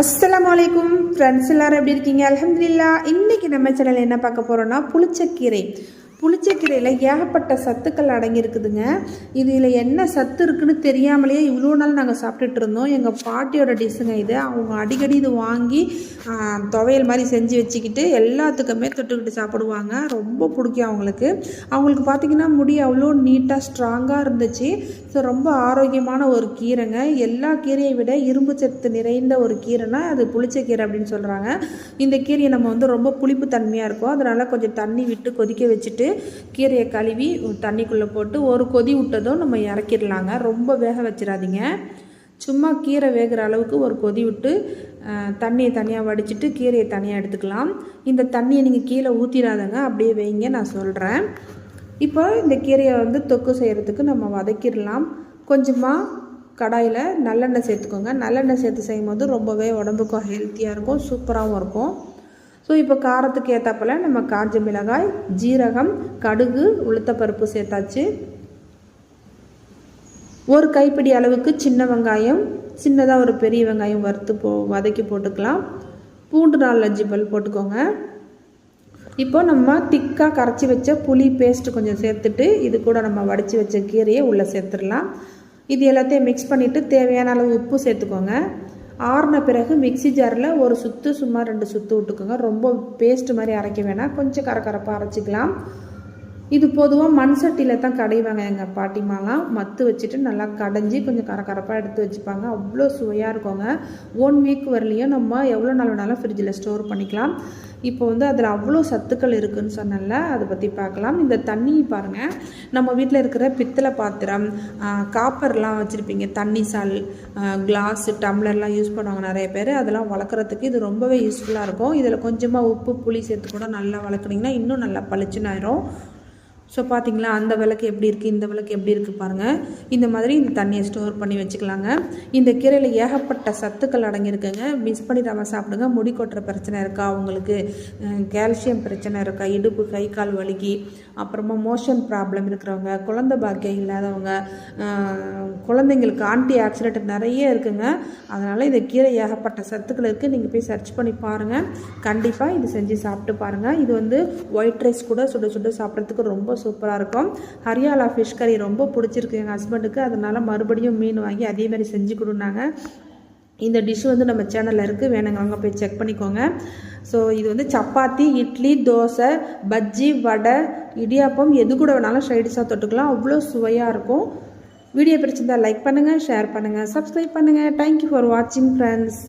அஸ்லாம் வலைக்கும் ஃப்ரெண்ட்ஸ் எல்லாரும் எப்படி இருக்கீங்க? அலமதுல்லா இன்றைக்கி நம்ம சேனல் என்ன பார்க்க போகிறோன்னா புளிச்சக்கீரை. புளிச்சக்கீரையில் ஏகப்பட்ட சத்துக்கள் அடங்கியிருக்குதுங்க. இதில் என்ன சத்து இருக்குன்னு தெரியாமலேயே இவ்வளோ நாள் நாங்கள் சாப்பிட்டுட்டு இருந்தோம். எங்கள் பாட்டியோட டிஷ்ஷுங்க இது. அவங்க அடிக்கடி இது வாங்கி துவையல் மாதிரி செஞ்சு வச்சுக்கிட்டு எல்லாத்துக்குமே தொட்டுக்கிட்டு சாப்பிடுவாங்க. ரொம்ப பிடிக்கும் அவங்களுக்கு. அவங்களுக்கு பார்த்திங்கன்னா முடி அவ்வளோ நீட்டாக ஸ்ட்ராங்காக இருந்துச்சு. ஸோ ரொம்ப ஆரோக்கியமான ஒரு கீரைங்க. எல்லா கீரையை விட இரும்பு சத்து நிறைந்த ஒரு கீரைனா அது புளிச்சக்கீரை அப்படின்னு சொல்கிறாங்க இந்த கீரையை நம்ம வந்து ரொம்ப புளிப்பு தன்மையாக இருக்கும். அதனால் கொஞ்சம் தண்ணி விட்டு கொதிக்க வச்சுட்டு கீரையை கழுவி தண்ணிக்குள்ளே போட்டு ஒரு கொதி விட்டதும் நம்ம இறக்கிடலாங்க. ரொம்ப வேக வச்சிடாதீங்க. சும்மா கீரை வேகிற அளவுக்கு ஒரு கொதி விட்டு தண்ணியை தனியாக வடிச்சிட்டு கீரையை தனியாக எடுத்துக்கலாம். இந்த தண்ணியை நீங்கள் கீழே ஊற்றிடாதங்க அப்படியே வைங்க நான் சொல்கிறேன் இப்போ இந்த கீரையை வந்து தொக்கு செய்கிறதுக்கு நம்ம வதக்கிடலாம். கொஞ்சமாக கடாயில் நல்லெண்ணெய் சேர்த்துக்கோங்க. நல்லெண்ணெய் சேர்த்து செய்யும் போது ரொம்பவே உடம்புக்கும் ஹெல்த்தியாக இருக்கும் சூப்பராகவும் இருக்கும். ஸோ இப்போ காரத்துக்கு ஏற்றாப்பில் நம்ம காஞ்ச மிளகாய் ஜீரகம் கடுகு உளுத்தப்பருப்பு சேர்த்தாச்சு. ஒரு கைப்பிடி அளவுக்கு சின்ன வெங்காயம் சின்னதாக ஒரு பெரிய வெங்காயம் வறுத்து போ வதக்கி போட்டுக்கலாம். பூண்டு நாலு அஞ்சு பல் போட்டுக்கோங்க. இப்போ நம்ம திக்காக கரைச்சி வச்ச புளி பேஸ்ட்டு கொஞ்சம் சேர்த்துட்டு இது கூட நம்ம வடித்து வச்ச கீரையை உள்ளே சேர்த்துடலாம். இது எல்லாத்தையும் மிக்ஸ் பண்ணிவிட்டு தேவையான அளவு உப்பு சேர்த்துக்கோங்க. ஆறின பிறகு மிக்ஸி ஜாரில் ஒரு சுத்து சும்மா ரெண்டு சுத்து விட்டுக்கோங்க. ரொம்ப பேஸ்ட் மாதிரி அரைக்க வேணாம். கொஞ்சம் கரக்கரப்பாக அரைச்சிக்கலாம். இது பொதுவாக மண் சட்டியில் தான் கடைவாங்க எங்கள் பாட்டிமாலாம் மத்து வச்சுட்டு நல்லா கடைஞ்சி கொஞ்சம் கரகரப்பாக எடுத்து வச்சுப்பாங்க. அவ்வளோ சுவையாக இருக்குங்க. ஒன் வீக் வரலையும் நம்ம எவ்வளோ நாள் வேணாலும் ஃப்ரிட்ஜில் ஸ்டோர் பண்ணிக்கலாம். இப்போ வந்து அதில் அவ்வளோ சத்துக்கள் இருக்குதுன்னு சொன்னல அதை பற்றி பார்க்கலாம். இந்த தண்ணி பாருங்கள் நம்ம வீட்டில் இருக்கிற பித்தளை பாத்திரம் காப்பர்லாம் வச்சுருப்பீங்க. தண்ணி சால் கிளாஸ் டம்ளர்லாம் யூஸ் பண்ணுவாங்க நிறைய பேர். அதெல்லாம் வளர்க்குறதுக்கு இது ரொம்பவே யூஸ்ஃபுல்லாக இருக்கும். இதில் கொஞ்சமாக உப்பு புளி சேர்த்து கூட நல்லா வளர்க்குனிங்கன்னா இன்னும் நல்லா பளிச்சுன்னு ஆயிரும். ஸோ பார்த்தீங்களா அந்த விளக்கு எப்படி இருக்குது இந்த விளக்கு எப்படி இருக்குது பாருங்கள் இந்த மாதிரி இந்த தண்ணியை ஸ்டோர் பண்ணி வச்சுக்கலாங்க. இந்த கீரையில் ஏகப்பட்ட சத்துக்கள் அடங்கியிருக்குங்க. மிஸ் பண்ணிடாமல் சாப்பிடுங்க. முடி கொட்டுற பிரச்சனை இருக்கா உங்களுக்கு கால்சியம் பிரச்சனை இருக்கா? இடுப்பு கை கால் வலிக்கு. அப்புறமா மோஷன் ப்ராப்ளம் இருக்கிறவங்க குழந்தை பாக்கியம் இல்லாதவங்க குழந்தைங்களுக்கு ஆன்டி ஆக்சிடென்ட் நிறைய இருக்குங்க. அதனால் இந்த கீரை ஏகப்பட்ட சத்துக்கள் இருக்குது நீங்கள் போய் சர்ச் பண்ணி பாருங்கள் கண்டிப்பாக இது செஞ்சு சாப்பிட்டு பாருங்கள் இது வந்து ஒயிட் ரைஸ் கூட சுட சுட சாப்பிட்றதுக்கு ரொம்ப சூப்பராக இருக்கும். ஹரியாலா ஃபிஷ் கறி ரொம்ப பிடிச்சிருக்கு எங்கள் ஹஸ்பண்டுக்கு அதனால் மறுபடியும் மீன் வாங்கி அதே மாதிரி செஞ்சு கொடுனாங்க. இந்த டிஷ் வந்து நம்ம சேனலில் இருக்குது வேணுங்க அங்கே போய் செக் பண்ணிக்கோங்க. ஸோ இது வந்து சப்பாத்தி இட்லி தோசை பஜ்ஜி வடை இடியாப்பம் எது கூட வேணாலும் சைடிஷாக தொட்டுக்கலாம். அவ்வளோ சுவையாக இருக்கும். வீடியோ பிடிச்சிருந்தால் லைக் பண்ணுங்கள் ஷேர் பண்ணுங்கள் சப்ஸ்கிரைப் பண்ணுங்கள் தேங்க்யூ ஃபார் வாட்சிங் ஃப்ரெண்ட்ஸ்